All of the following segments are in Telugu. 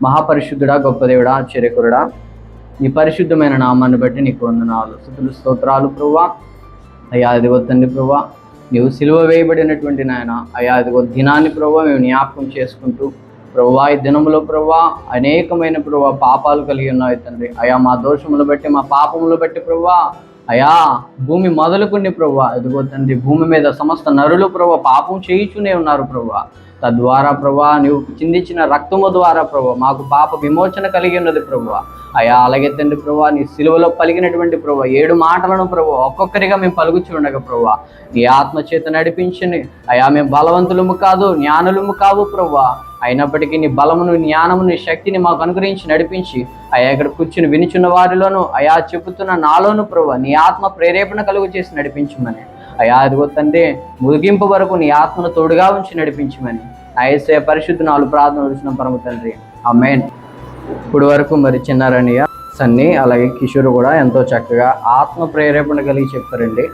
మహాపరిశుద్ధుడా గొప్ప దేవుడా ఆశ్చర్యకురుడా నీ పరిశుద్ధమైన నామాన్ని బట్టి నీకు వందనాలు. స్థుతులు స్తోత్రాలు ప్రభా అయ్యా ఇదిగో తండ్రి ప్రభా నీవు సిలువ వేయబడినటువంటి నాయన అయ్యా ఇదిగో దినాన్ని ప్రభా మేము జ్ఞాపకం చేసుకుంటూ ప్రభా ఈ దినములో ప్రభా అనేకమైన ప్రభా పాపాలు కలిగి ఉన్నాయి తండ్రి. అయా మా దోషములు బట్టి మా పాపములు బట్టి ప్రభా అయా భూమి మొదలుకుని ప్రభా ఇదిగో తండ్రి భూమి మీద సమస్త నరులు ప్రభా పాపం చేయుచునే ఉన్నారు ప్రభా తద్వారా ప్రభా నీవు చిందించిన రక్తము ద్వారా ప్రభా మాకు పాప విమోచన కలిగి ఉన్నది ప్రభా. అయా అలాగే తండ్రి ప్రభా నీ సిలువలో పలికినటువంటి ప్రభా ఏడు మాటలను ప్రభా ఒక్కొక్కరిగా మేము పలుకుచు ఉండగా ప్రభా. నీ ఆత్మ చేత నడిపించని అయా మేము బలవంతులము కాదు జ్ఞానులము కావు ప్రభా. అయినప్పటికీ నీ బలమును జ్ఞానమును శక్తిని మాకు అనుగ్రహించి నడిపించి అయా ఇక్కడ కూర్చుని వినిచున్న వారిలోను అయా చెబుతున్న నాలోను ప్రభా నీ ఆత్మ ప్రేరేపణ కలుగు చేసి నడిపించమని. అయా అదిగో తండ్రి ముగింపు వరకు నీ ఆత్మను తోడుగా ఉంచి నడిపించమని ఐసే పరిశుద్ధ నాలుగు ప్రార్థన వచ్చిన పరమ తండ్రి. అమ్మేన్ ఇప్పుడు వరకు మరి చిన్నారనియ సన్ని అలాగే కిషోర్ కూడా ఎంతో చక్కగా ఆత్మ ప్రేరేపణ కలిగి చెప్పారండి.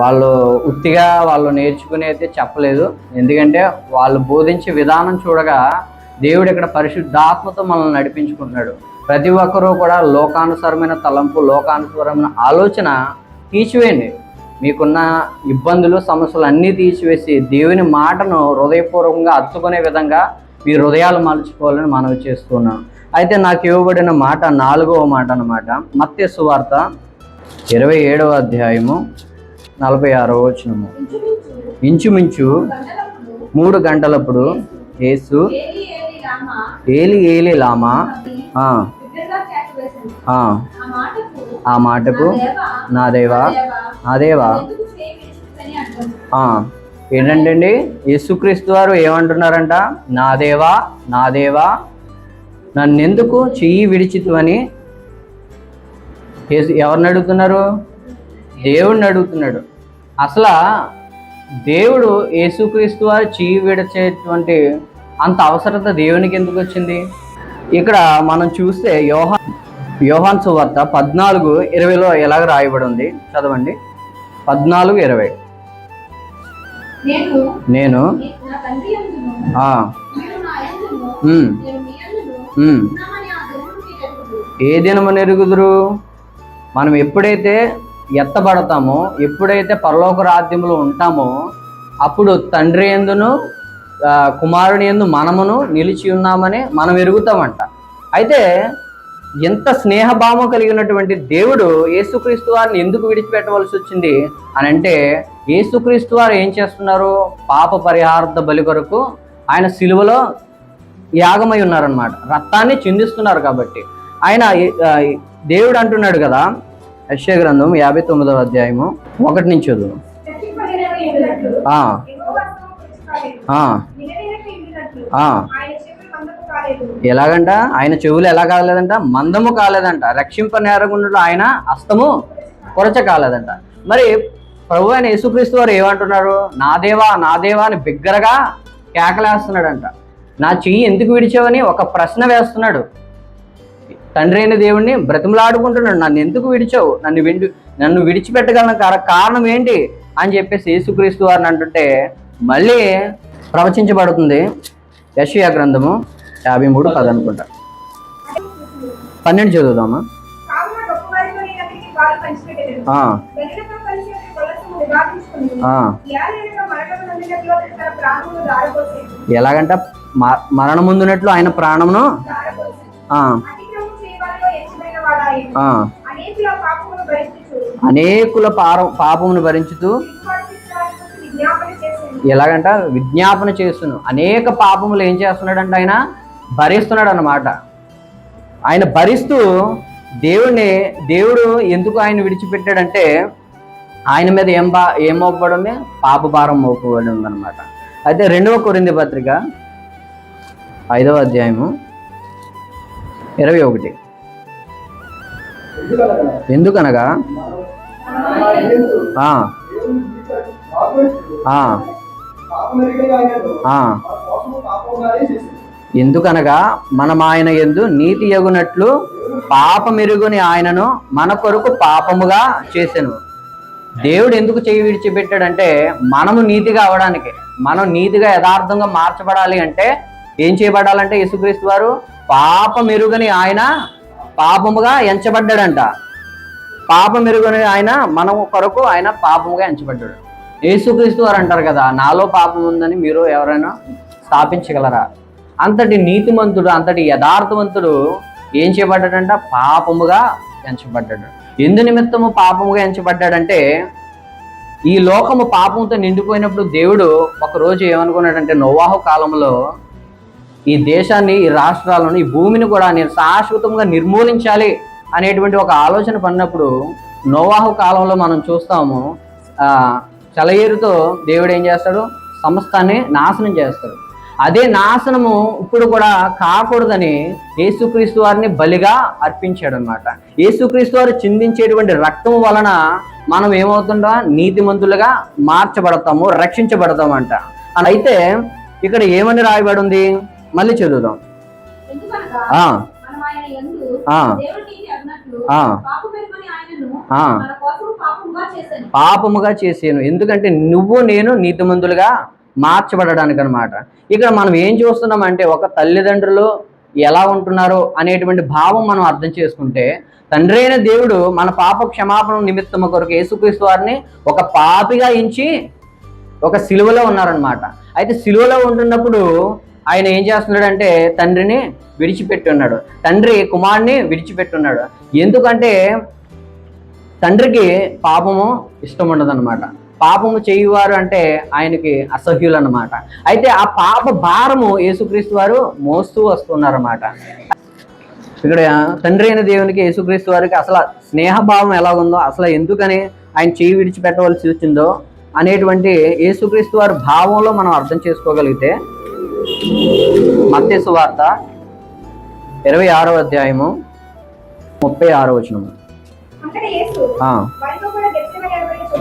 వాళ్ళు ఉత్తిగా వాళ్ళు నేర్చుకుని అయితే చెప్పలేదు. ఎందుకంటే వాళ్ళు బోధించే విధానం చూడగా దేవుడు ఇక్కడ పరిశుద్ధాత్మతో మనల్ని నడిపించుకుంటున్నాడు. ప్రతి ఒక్కరూ కూడా లోకానుసారమైన తలంపు లోకానుసారమైన ఆలోచన తీసివేయండి. మీకున్న ఇబ్బందులు సమస్యలు అన్నీ తీసివేసి దేవుని మాటను హృదయపూర్వకంగా అత్తుకునే విధంగా మీ హృదయాలు మలుచుకోవాలని మనవి చేస్తున్నాను అయితే నాకు ఇవ్వబడిన మాట నాలుగవ మాట అన్నమాట. మత్స్య సువార్త ఇరవై ఏడవ అధ్యాయము నలభై ఆరవ వచనము. ఇంచుమించు మూడు గంటలప్పుడు యేసు ఏలి ఏలి లామా ఆ మాటకు నా దేవా అదేవా? దేవా అండి యేసుక్రీస్తు వారు ఏమంటున్నారంట? నా దేవా నా దేవా నన్నెందుకు చెయ్యి విడిచితు అని ఎవరిని అడుగుతున్నారు? దేవుడిని అడుగుతున్నాడు. అసలు దేవుడు యేసుక్రీస్తు వారు చెయ్యి విడిచేటువంటి అంత అవసరత దేవునికి ఎందుకు వచ్చింది? ఇక్కడ మనం చూస్తే యోహాన్ యోహాన్ సువార్త పద్నాలుగు ఇరవైలో ఎలాగ రాయబడి ఉంది? చదవండి. పద్నాలుగు ఇరవై. నేను. ఏ దినము నెరుగుదురు? మనం ఎప్పుడైతే ఎత్తబడతామో ఎప్పుడైతే పరలోక రాజ్యంలో ఉంటామో అప్పుడు తండ్రి ఎందును కుమారుని ఎందు మనమును నిలిచి ఉన్నామని మనం ఎరుగుతామంట. అయితే ఎంత స్నేహభావం కలిగినటువంటి దేవుడు యేసుక్రీస్తు వారిని ఎందుకు విడిచిపెట్టవలసి వచ్చింది అని అంటే యేసుక్రీస్తు వారు ఏం చేస్తున్నారు? పాప పరిహార్థ బలి కొరకు ఆయన సిలువలో యాగమై ఉన్నారనమాట రక్తాన్ని చిందిస్తున్నారు కాబట్టి. ఆయన దేవుడు అంటున్నాడు కదా యశ్య గ్రంథం యాభై తొమ్మిదవ అధ్యాయము ఒకటి నుంచి చదువు. ఆ, ఎలాగంట? ఆయన చెవులు ఎలా కాలేదంట? మందము కాలేదంట. రక్షింప నేరగుండలో ఆయన అస్తము కొరచ కాలేదంట. మరి ప్రభు అయిన యేసుక్రీస్తు వారు ఏమంటున్నారు? నా దేవా నా దేవా అని బిగ్గరగా కేకలేస్తున్నాడంట. నా చెయ్యి ఎందుకు విడిచావని ఒక ప్రశ్న వేస్తున్నాడు. తండ్రి అయిన దేవుణ్ణి బ్రతిమలాడుకుంటున్నాడు. నన్ను ఎందుకు విడిచావు? నన్ను విడి నన్ను విడిచిపెట్టగలన కారణం ఏంటి? అని చెప్పేసి యేసుక్రీస్తు వారిని అంటుంటే మళ్ళీ ప్రవచించబడుతుంది యశయా గ్రంథము. యాభై మూడు పది అనుకుంటా. పన్నెండు చదువుదామా? కావున ఆ, ఆ. ఎలాగంట మరణం ముందునట్లు ఆయన ప్రాణమును ఆ, ఆ, అనేకుల పాపమును పాపమును భరించుతూ విజ్ఞాపన ఎలాగంట విజ్ఞాపన చేస్తున్నాను అనేక పాపములు ఏం చేస్తున్నాడంటే ఆయన? భరిస్తున్నాడు అన్నమాట ఆయన భరిస్తూ దేవుణ్ణి దేవుడు ఎందుకు ఆయన విడిచిపెట్టాడంటే ఆయన మీద ఏం బా ఏం మోపడమే పాపభారం పాప భారం మోపబడి ఉందన్నమాట. అయితే రెండవ కొరింది పత్రిక ఐదవ అధ్యాయము ఇరవై ఒకటి. ఎందుకనగా? ఆ, ఆ. ఎందుకనగా మనం ఆయన ఎందు నీతి ఎగునట్లు పాపమెరుగుని ఆయనను మన కొరకు పాపముగా చేసెను. దేవుడు ఎందుకు చేయి విడిచిపెట్టాడంటే మనము నీతిగా అవడానికి మనం నీతిగా యథార్థంగా మార్చబడాలి అంటే ఏం చేయబడాలంటే యేసుక్రీస్తు వారు పాపం ఆయన పాపముగా ఎంచబడ్డాడంట. పాపం ఆయన మనం కొరకు ఆయన పాపముగా ఎంచబడ్డాడు. యేసుక్రీస్తు వారు అంటారు కదా నాలో పాపం ఉందని మీరు ఎవరైనా స్థాపించగలరా? అంతటి నీతిమంతుడు అంతటి యథార్థవంతుడు ఏం చేయబడ్డాడంట? పాపముగా ఎంచబడ్డాడు. ఎందు నిమిత్తము పాపముగా ఎంచబడ్డాడంటే ఈ లోకము పాపంతో నిండిపోయినప్పుడు దేవుడు ఒక రోజు ఏమనుకున్నాడంటే నోవాహు కాలంలో ఈ దేశాన్ని ఈ రాష్ట్రాలను ఈ భూమిని కూడా నేను శాశ్వతంగా నిర్మూలించాలి అనేటువంటి ఒక ఆలోచన పడినప్పుడు నోవాహు కాలంలో మనం చూస్తాము చలయేరుతో దేవుడు ఏం చేస్తాడు? సమస్తాన్ని నాశనం చేస్తాడు. అదే నాశనము ఇప్పుడు కూడా కాకూడదని యేసుక్రీస్తు వారిని బలిగా అర్పించాడు అనమాట యేసుక్రీస్తు వారు చిందించేటువంటి రక్తం వలన మనం ఏమవుతుందా? నీతిమంతులుగా మార్చబడతాము రక్షించబడతామంట. అని అయితే ఇక్కడ ఏమని రాయబడి ఉంది మళ్ళీ చదువుదాం. పాపముగా చేసాను. ఎందుకంటే నువ్వు నేను నీతిమంతులుగా మార్చబడడానికి అనమాట ఇక్కడ మనం ఏం చూస్తున్నాం అంటే ఒక తల్లిదండ్రులు ఎలా ఉంటున్నారో అనేటువంటి భావం మనం అర్థం చేసుకుంటే తండ్రి అయిన దేవుడు మన పాప క్షమాపణ నిమిత్తం కొరకు యేసుక్రీస్తు వారిని ఒక పాపిగా ఎంచి ఒక సిలువలో ఉన్నారనమాట అయితే సిలువలో ఉంటున్నప్పుడు ఆయన ఏం చేస్తున్నాడంటే తండ్రిని విడిచిపెట్టి ఉన్నాడు. తండ్రి కుమారుని విడిచిపెట్టున్నాడు ఎందుకంటే తండ్రికి పాపము ఇష్టం ఉండదన్నమాట. పాపము చేయువారు అంటే ఆయనకి అసహ్యులు అన్నమాట అయితే ఆ పాప భారము యేసుక్రీస్తు వారు మోస్తూ వస్తున్నారన్నమాట. ఇక్కడ తండ్రి అయిన దేవునికి యేసుక్రీస్తు వారికి అసలు స్నేహభావం ఎలా ఉందో అసలు ఎందుకని ఆయన చేయి విడిచిపెట్టవలసి వచ్చిందో అనేటువంటి యేసుక్రీస్తు వారి భావంలో మనం అర్థం చేసుకోగలిగితే మత్తేసు వార్త ఇరవై ఆరో అధ్యాయము ముప్పై ఆరో వచనము.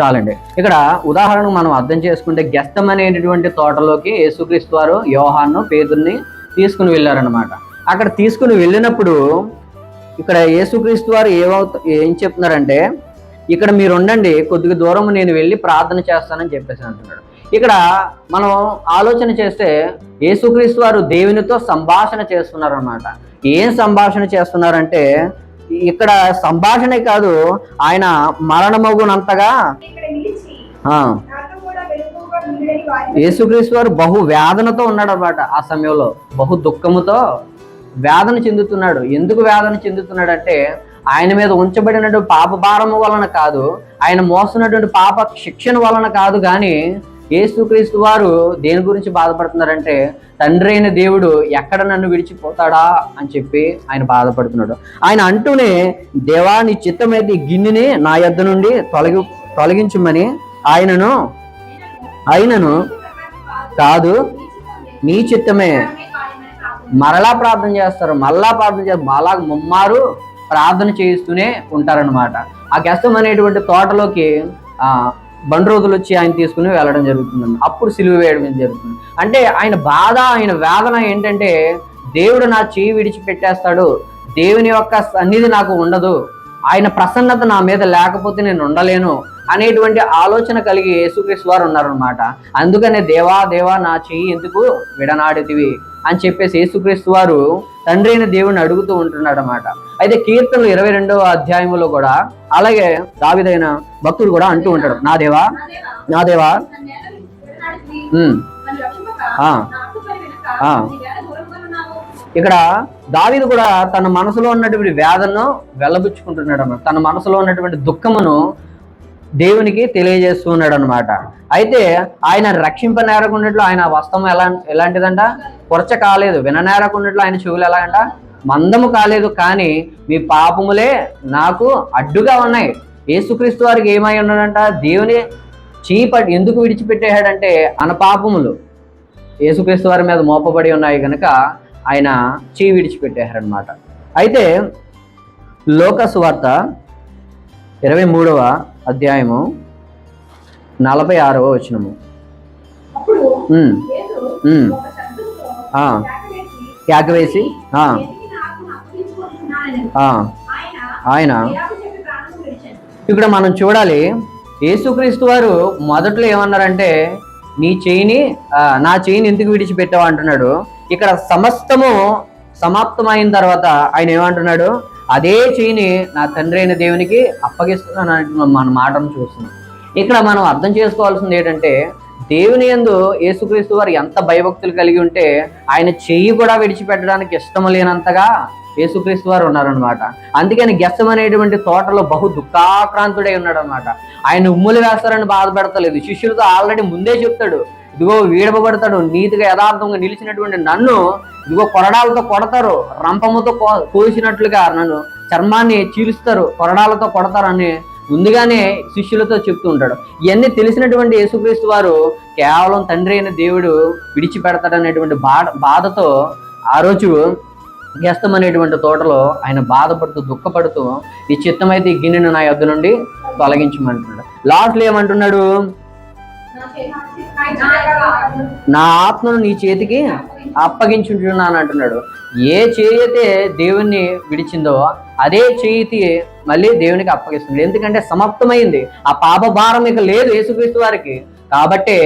చాలండి. ఇక్కడ ఉదాహరణకు మనం అర్థం చేసుకుంటే గెస్తం అనేటటువంటి తోటలోకి యేసుక్రీస్తు వారు యోహాన్ను పేదర్ని తీసుకుని వెళ్ళారనమాట అక్కడ తీసుకుని వెళ్ళినప్పుడు ఇక్కడ యేసుక్రీస్తు వారు ఏమవుత ఏం చెప్తున్నారంటే ఇక్కడ మీరు ఉండండి కొద్దిగా దూరం నేను వెళ్ళి ప్రార్థన చేస్తానని చెప్పేసి అంటున్నాడు. ఇక్కడ మనం ఆలోచన చేస్తే యేసుక్రీస్తు వారు దేవునితో సంభాషణ చేస్తున్నారు అనమాట ఏం సంభాషణ చేస్తున్నారంటే ఇక్కడ సంభాషణే కాదు ఆయన మరణమగునంతగా యేసుక్రీస్తు వారు బహు వేదనతో ఉన్నాడు అనమాట ఆ సమయంలో. బహు దుఃఖముతో వేదన చెందుతున్నాడు. ఎందుకు వేదన చెందుతున్నాడంటే ఆయన మీద ఉంచబడినటువంటి పాప భారము వలన కాదు ఆయన మోస్తున్నటువంటి పాప శిక్షణ వలన కాదు కానీ యేసుక్రీస్తు వారు దేని గురించి బాధపడుతున్నారంటే తండ్రి అయిన దేవుడు ఎక్కడ నన్ను విడిచిపోతాడా? అని చెప్పి ఆయన బాధపడుతున్నాడు. ఆయన అంటూనే దేవా నీ చిత్తమైతే ఈ గిన్నెని నా యొద్ద నుండి తొలగి తొలగించమని ఆయనను ఆయనను కాదు నీ చిత్తమే. మరలా ప్రార్థన చేస్తారు మరలా ప్రార్థన చేస్తారు మళ్ళా ముమ్మారు ప్రార్థన చేయిస్తూనే ఉంటారనమాట ఆ గెస్తం అనేటువంటి తోటలోకి బండి రోజులు వచ్చి ఆయన తీసుకుని వెళ్ళడం జరుగుతుంది అప్పుడు సిలువ వేయడం జరుగుతుంది. అంటే ఆయన బాధ ఆయన వేదన ఏంటంటే దేవుడు నా చేయి విడిచిపెట్టేస్తాడు దేవుని యొక్క సన్నిధి నాకు ఉండదు ఆయన ప్రసన్నత నా మీద లేకపోతే నేను ఉండలేను అనేటువంటి ఆలోచన కలిగి యేసుక్రీస్తు వారు ఉన్నారనమాట అందుకనే దేవా దేవా నా చెయ్యి ఎందుకు విడనాడితివి? అని చెప్పేసి యేసుక్రీస్తు వారు తండ్రి అయిన దేవుని అడుగుతూ ఉంటున్నాడు అనమాట అయితే కీర్తనలు ఇరవై రెండవ అధ్యాయంలో కూడా అలాగే దావిదైన భక్తుడు కూడా అంటూ ఉంటాడు నా దేవా నా దేవా ఆ. ఇక్కడ దావిది కూడా తన మనసులో ఉన్నటువంటి వేదనను వెళ్ళబుచ్చుకుంటున్నాడు అన్నమాట తన మనసులో ఉన్నటువంటి దుఃఖమును దేవునికి తెలియజేస్తూ ఉన్నాడు అనమాట అయితే ఆయన రక్షింపనేరకున్నట్లు ఆయన వస్త్రం ఎలా ఎలాంటిదంట? కొరచ కాలేదు. విననేరకున్నట్లు ఆయన చెవులు ఎలాగంట? మందము కాలేదు కానీ మీ పాపములే నాకు అడ్డుగా ఉన్నాయి. యేసుక్రీస్తు వారికి ఏమై ఉన్నాడంట దేవుని చీప ఎందుకు విడిచిపెట్టేశాడంటే మన పాపములు. యేసుక్రీస్తు వారి మీద మోపబడి ఉన్నాయి కనుక ఆయన చీ విడిచిపెట్టేశారనమాట అయితే లోకసు వార్త ఇరవై మూడవ అధ్యాయము నలభై ఆరవ వచనము. అప్పుడు వేసి ఆయన. ఇక్కడ మనం చూడాలి యేసుక్రీస్తు వారు మొదట్లో ఏమన్నారంటే నీ చేయిని నా చేయిని ఎందుకు విడిచిపెట్టావు? అంటున్నాడు. ఇక్కడ సమస్తము సమాప్తమైన తర్వాత ఆయన ఏమంటున్నాడు అదే చేయిని నా తండ్రి అయిన దేవునికి అప్పగిస్తున్నాను మన మాటను చూస్తున్నాం. ఇక్కడ మనం అర్థం చేసుకోవాల్సింది ఏంటంటే దేవుని యందు యేసుక్రీస్తు వారు ఎంత భయభక్తులు కలిగి ఉంటే ఆయన చెయ్యి కూడా విడిచిపెట్టడానికి ఇష్టం లేనంతగా యేసుక్రీస్తు వారు ఉన్నారనమాట అందుకని గెస్సం అనేటువంటి తోటలో బహు దుఃఖాక్రాంతుడై ఉన్నాడు అనమాట ఆయన ఉమ్ములు వేస్తారని బాధపడతలేదు శిష్యులతో ఆల్రెడీ ముందే చెప్తాడు. ఇదిగో వీడబడతాడు నీతిగా యథార్థంగా నిలిచినటువంటి నన్ను ఇదిగో కొరడాలతో కొడతారు రంపముతో కో- కోసినట్లుగా నన్ను చర్మాన్ని చీలుస్తారు కొరడాలతో కొడతారని ముందుగానే శిష్యులతో చెప్తూ ఉంటాడు. ఇవన్నీ తెలిసినటువంటి యేసుక్రీస్తు వారు కేవలం తండ్రి అయిన దేవుడు విడిచిపెడతాడనేటువంటి బాధ బాధతో ఆ రోజు వ్యస్తం అనేటువంటి తోటలో ఆయన బాధపడుతూ దుఃఖపడుతూ ఈ చిత్తమైతే ఈ గిన్నెను నా యొద్ద నుండి తొలగించమంటున్నాడు. లాస్ట్లో ఏమంటున్నాడు నా ఆత్మను నీ చేతికి అప్పగించుంటున్నాను అంటున్నాడు ఏ చేయతే దేవుణ్ణి విడిచిందో అదే చేయితి మళ్ళీ దేవునికి అప్పగిస్తుంది ఎందుకంటే సమాప్తమైంది. ఆ పాప భారం ఇక లేదు యేసుక్రీస్తు వారికి. కాబట్టి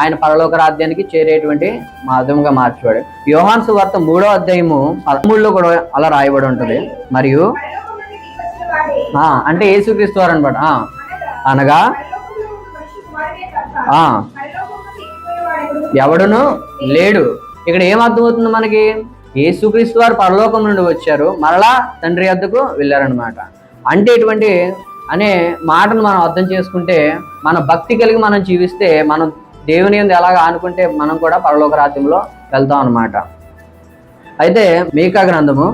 ఆయన పరలోక రాజ్యానికి చేరేటువంటి మాధ్యమంగా మార్చాడు యోహాన్ సువార్త మూడో అధ్యాయము పదమూడులో కూడా అలా రాయబడి ఉంటుంది. మరియు అంటే యేసుక్రీస్తు వారు అనమాట ఆ, అనగా ఎవడును లేడు. ఇక్కడ ఏం అర్థమవుతుంది మనకి? యేసుక్రీస్తు వారు పరలోకం నుండి వచ్చారు. మరలా తండ్రి వద్దకు వెళ్ళారనమాట అంటే ఇటువంటి అనే మాటను మనం అర్థం చేసుకుంటే మన భక్తి కలిగి మనం జీవిస్తే మనం దేవుని ఎందు ఎలాగ ఆనుకుంటే మనం కూడా పరలోక రాజ్యంలో వెళ్తాం అనమాట అయితే మేకా గ్రంథము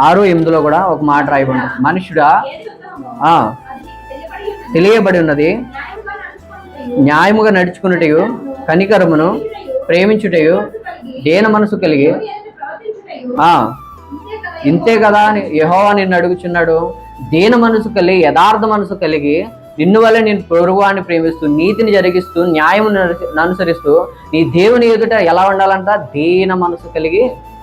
ఆరు ఎనిమిదిలో కూడా ఒక మాట రాయబడి మనుషుడా తెలియబడి ఉన్నది. న్యాయముగా నడుచుకున్నట్టు కనికరమును ప్రేమించుటయు దేన మనసు కలిగి ఇంతే కదా అని యహోవా నిన్ను అడుగుచున్నాడు. దేన మనసు కలిగి యథార్థ మనసు కలిగి నిన్ను వల్ల నేను పొరుగువాన్ని ప్రేమిస్తూ నీతిని జరిగిస్తూ న్యాయమును అనుసరిస్తూ నీ దేవుని ఎదుట ఎలా ఉండాలంట? దీన మనసు కలిగి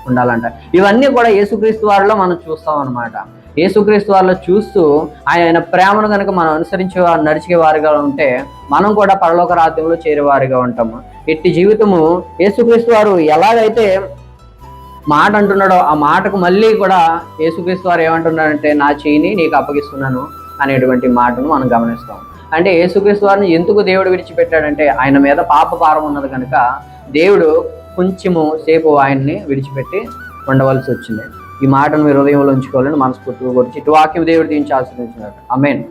ఉండాలంట. ఇవన్నీ కూడా యేసుక్రీస్తు వారిలో మనం చూస్తాం అనమాట యేసుక్రీస్తు వారిలో చూస్తూ ఆయన ప్రేమను కనుక మనం అనుసరించే వారు నడిచే వారిగా ఉంటే మనం కూడా పరలోక రాజ్యంలో చేరేవారిగా ఉంటాము ఎట్టి జీవితము యేసుక్రీస్తు వారు ఎలాగైతే మాట అంటున్నాడో ఆ మాటకు మళ్ళీ కూడా యేసుక్రీస్తు వారు ఏమంటున్నారంటే నా చేయిని నీకు అప్పగిస్తున్నాను అనేటువంటి మాటను మనం గమనిస్తాం. అంటే యేసుక్రీస్తు వారిని ఎందుకు దేవుడు విడిచిపెట్టాడంటే ఆయన మీద పాప భారం ఉన్నది కనుక దేవుడు కొంచెము సేపు ఆయన్ని విడిచిపెట్టి ఉండవలసి వచ్చింది. ఈ మాటను మీరు హృదయంలో ఉంచుకోవాలని మనస్ఫూర్తిగా గురించి ఇటు వాక్యం దేవుడు దీనికి ఆశ్రయించినారు అమేన్